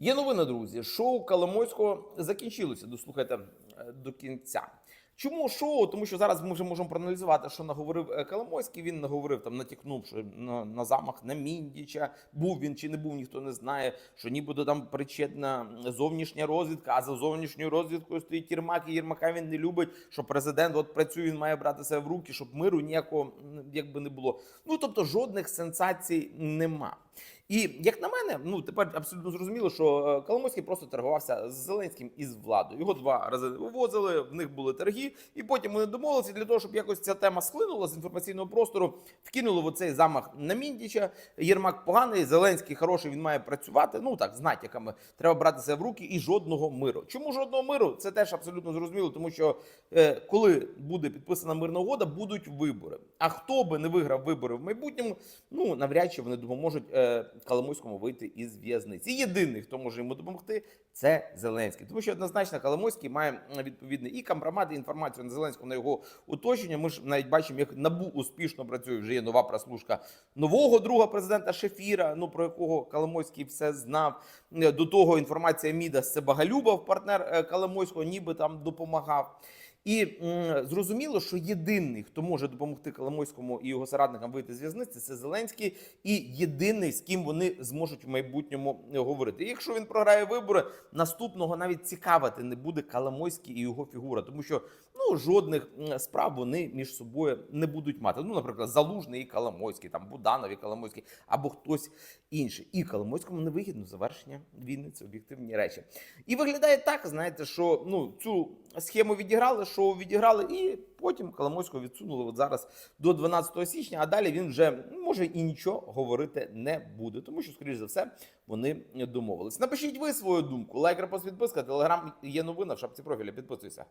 Є новина, друзі. Шоу Коломойського закінчилося. Дослухайте е, до кінця. Чому шоу? Тому що зараз ми вже можемо проаналізувати, що наговорив е, Коломойський. Він наговорив там, натякнувши на, на замах на Міндіча. Був він чи не був, ніхто не знає. Що нібито там причетна зовнішня розвідка, а за зовнішньою розвідкою стоїть Єрмак, і Єрмака він не любить. Що президент от працює, він має брати себе в руки, щоб миру ніякого якби не було. Ну тобто жодних сенсацій нема. І як на мене, ну тепер абсолютно зрозуміло, що е, Коломойський просто торгувався з Зеленським і з владою. Його два рази вивозили, в них були торги, і потім вони домовилися для того, щоб якось ця тема схлинула з інформаційного простору. Вкинули в оцей замах на Міндіча. Єрмак поганий, Зеленський хороший, він має працювати. Ну так, з натяками треба брати себе в руки і жодного миру. Чому жодного миру? Це теж абсолютно зрозуміло, тому що е, коли буде підписана мирна угода, будуть вибори. А хто би не виграв вибори в майбутньому, ну навряд чи вони допоможуть е, Коломойському вийти із в'язниці. Єдиний, хто може йому допомогти, це Зеленський, тому що однозначно Коломойський має відповідний і компромат, і інформацію на Зеленського на його оточення. Ми ж навіть бачимо, як набу успішно працює. Вже є нова прослушка нового друга президента Шефіра, ну про якого Коломойський все знав. До того інформація це Багалюбов, партнер е, Коломойського, ніби там допомагав. І м, зрозуміло, що єдиний, хто може допомогти Коломойському і його соратникам вийти з в'язниці, це Зеленський, і єдиний, з ким вони зможуть в майбутньому говорити. І якщо він програє вибори, наступного навіть цікавити не буде Коломойський і його фігура, тому що ну жодних справ вони між собою не будуть мати. Ну, наприклад, Залужний і Коломойський, там Буданов і Коломойський, або хтось інший. І Коломойському невигідно завершення війни. Це об'єктивні речі. І виглядає так, знаєте, що ну цю схему відіграли, шоу відіграли, і потім Коломойського відсунули от зараз до 12 січня. А далі він вже може і нічого говорити не буде, тому що, скоріш за все, вони домовились. Напишіть ви свою думку. Лайк, репост, підписка. Телеграм є новина в шапці профіля. Підписуйся.